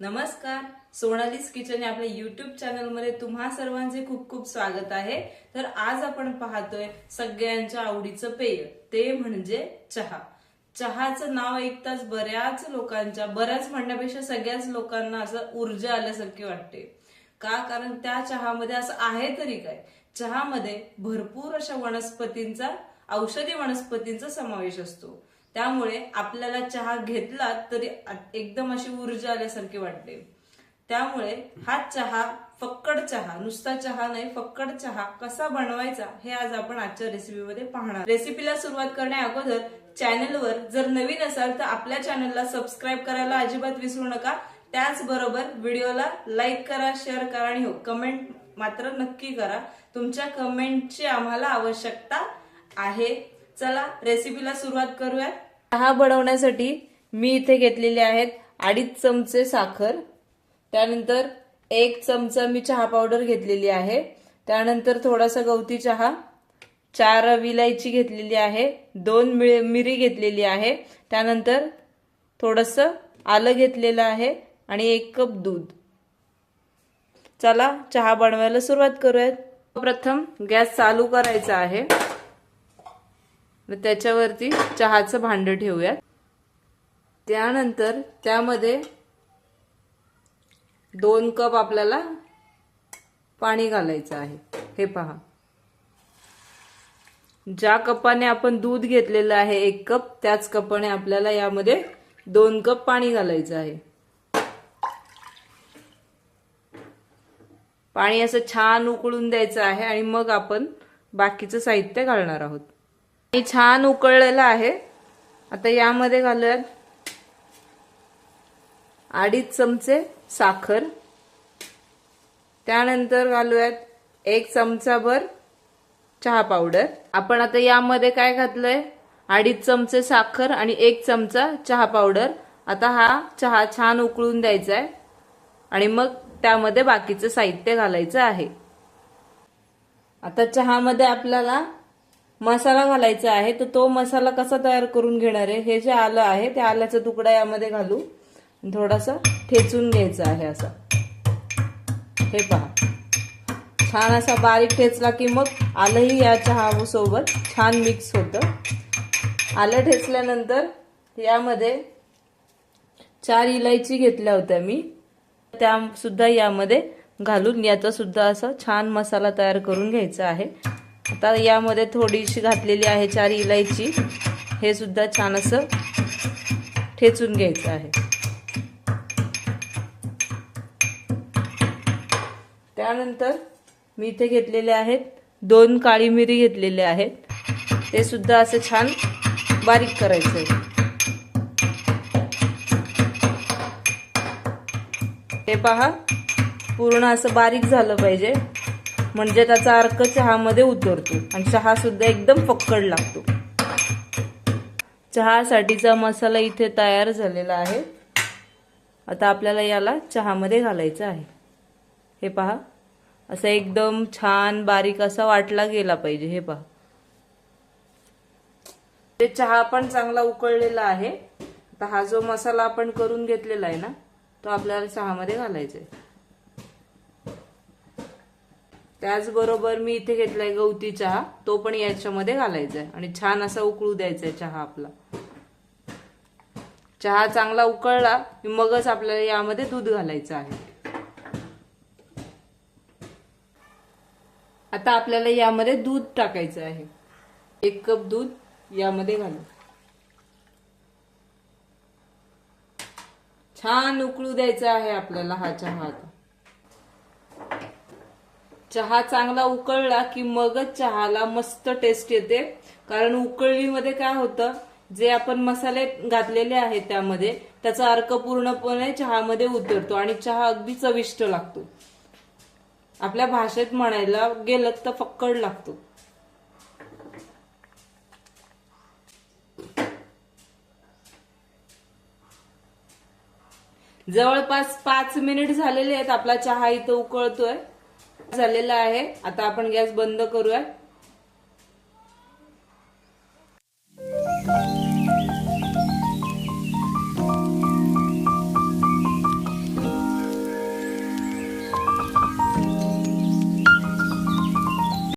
नमस्कार. सोनालीस किचन या आपल्या युट्यूब चॅनलमध्ये तुम्हा सर्वांचे खूप खूप स्वागत आहे. तर आज आपण पाहतोय सगळ्यांच्या आवडीचं पेय ते म्हणजे चहा. चहाचं नाव ऐकताच बऱ्याच लोकांच्या बऱ्याच म्हणण्यापेक्षा सगळ्याच लोकांना असं ऊर्जा आल्यासारखी वाटते. का? कारण त्या चहामध्ये असं आहे तरी काय? चहामध्ये भरपूर अशा वनस्पतींचा औषधी वनस्पतींचा समावेश असतो. त्यामुळे आपल्याला चहा घेतला तरी एकदम अशी ऊर्जा आल्यासारखी वाटते. त्यामुळे हा चहा फक्कड चहा नुसता चहा नाही फक्कड चहा कसा बनवायचा हे आज आपण आजच्या रेसिपीमध्ये पाहणार. रेसिपीला सुरुवात करण्या अगोदर चॅनलवर जर नवीन असाल तर आपल्या चॅनलला सबस्क्राईब करायला अजिबात विसरू नका. त्याचबरोबर व्हिडिओला लाईक करा शेअर करा आणि हो कमेंट मात्र नक्की करा. तुमच्या कमेंटची आम्हाला आवश्यकता आहे. चला रेसिपीला सुरुवात करूयात. चहा बनवण्यासाठी मी इथे घेतलेले आहेत अडीच चमचे साखर. त्यानंतर एक चमचा मी चहा पावडर घेतलेली आहे. त्यानंतर थोडासा गवती चहा चार विलायची घेतलेली आहे दोन मिळ- मिरी घेतलेली आहे. त्यानंतर थोडंसं आलं घेतलेलं आहे आणि एक कप दूध. चला चहा बनवायला सुरुवात करूयात. प्रथम गॅस चालू करायचा आहे. मग त्याच्यावरती चहाचं भांड ठेवूयात. त्यानंतर त्यामध्ये दोन कप आपल्याला पाणी घालायचं आहे. हे पहा. ज्या कपाने आपण दूध घेतलेलं आहे एक कप त्याच कपाने आपल्याला यामध्ये दोन कप पाणी घालायचं आहे. पाणी असं छान उकळून द्यायचं आहे आणि मग आपण बाकीचं साहित्य घालणार आहोत. छान उकळलेलं आहे. आता यामध्ये घालूयात अडीच चमचे साखर. त्यानंतर घालूयात एक चमचाभर चहा पावडर. आपण आता यामध्ये काय घातलंय? अडीच चमचे साखर आणि एक चमचा चहा पावडर. आता हा चहा छान उकळून द्यायचा आहे आणि मग त्यामध्ये बाकीचं साहित्य घालायचं आहे. आता चहामध्ये आपल्याला मसाला घालायचा आहे तर तो मसाला कसा तयार करून घेणार आहे? हे जे आलं आहे त्या आल्याचा तुकडा यामध्ये घालू. थोडासा ठेचून घ्यायचा आहे असा. हे पहा. छान असा बारीक ठेचला की मग आलंही या चहा सोबत छान मिक्स होतं. आलं ठेचल्यानंतर यामध्ये चार इलायची घेतल्या होत्या मी. त्या सुद्धा यामध्ये घालून याचा सुद्धा असा छान मसाला तयार करून घ्यायचा आहे. आता यामध्ये थोडीशी घातलेली आहे चार इलायची. हे सुद्धा छान असं ठेचून घ्यायचं आहे. त्यानंतर मी इथे घेतलेले आहेत दोन काळी मिरी घेतलेले आहेत. ते सुद्धा असं छान बारीक करायचं आहे हे पहा पूर्ण असं बारीक झालं पाहिजे. म्हणजे त्याचा अर्क चहामध्ये उतरतो आणि चहा सुद्धा एकदम फक्कड लागतो. चहासाठीचा मसाला इथे तयार झालेला आहे. आता आपल्याला याला चहामध्ये घालायचं आहे. हे पहा. असं एकदम छान बारीक असा वाटला गेला पाहिजे. हे पहा. ते चहा पण चांगला उकळलेला आहे. आता हा जो मसाला आपण करून घेतलेला आहे ना तो आपल्याला चहामध्ये घालायचा आहे. त्याचबरोबर मी इथे घेतलाय गवती चहा. तो पण याच्यामध्ये घालायचा आहे आणि छान असा उकळू द्यायचा आहे चहा आपला. चहा चांगला उकळला की मगच आपल्याला यामध्ये दूध घालायचं आहे. आता आपल्याला यामध्ये दूध टाकायचं आहे. एक कप दूध यामध्ये घालू. छान उकळू द्यायचा आहे आपल्याला हा चहा आता. चहा चांगला उकळला की मगच चहाला मस्त टेस्ट येते. कारण उकळणीमध्ये काय होतं जे आपण मसाले घातलेले आहेत त्यामध्ये त्याचा अर्क पूर्णपणे चहामध्ये उतरतो आणि चहा अगदी चविष्ट लागतो. आपल्या भाषेत म्हणायला गेलं तर फक्कड लागतो. जवळपास पाच मिनिट झालेले आहेत आपला चहा इथं उकळतोय. झालेला आहे. आता आपण गॅस बंद करूया.